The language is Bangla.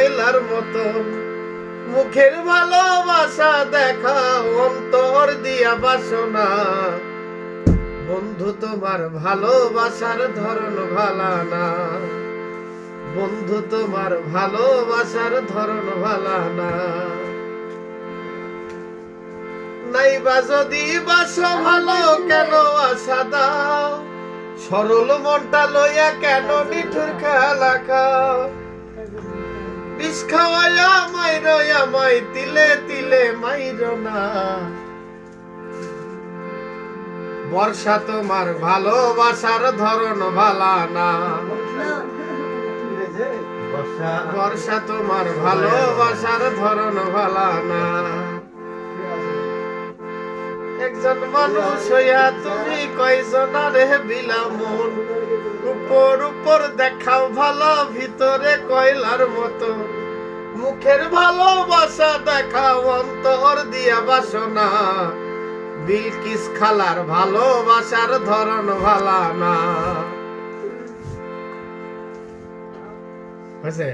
কয়লার মতন মুখের ভালোবাসা দেখা অন্তর দিয়া বাসনা। বন্ধু, তোমার ভালোবাসার ধরন ভালা না বন্ধু, তোমার ভালোবাসার ধরন ভালা না নাইবা যদি বাসো ভালো, কেন আশা দাও? সরল মনটা লইয়া কেন নিঠুর খেলা খাও? বিষ খাওয়াইয়া মাইর আমায় তিলে তিলে মাইর না। বর্ষা তোমার ভালোবাসার ধরন ভালা না। বর্ষা। তোমার ভালোবাসার ধরন ভালা না। একজন মানুষ হইয়া তুমি কয়জন রে বিলামন উপর উপর দেখাও ভালো ভিতরে কয়লার মতো। মুখের ভালোবাসা দেখাও অন্তর দিয়া বাসনা। বিলকিস খালার ভালোবাসার ধরন ভালা না হয়েছে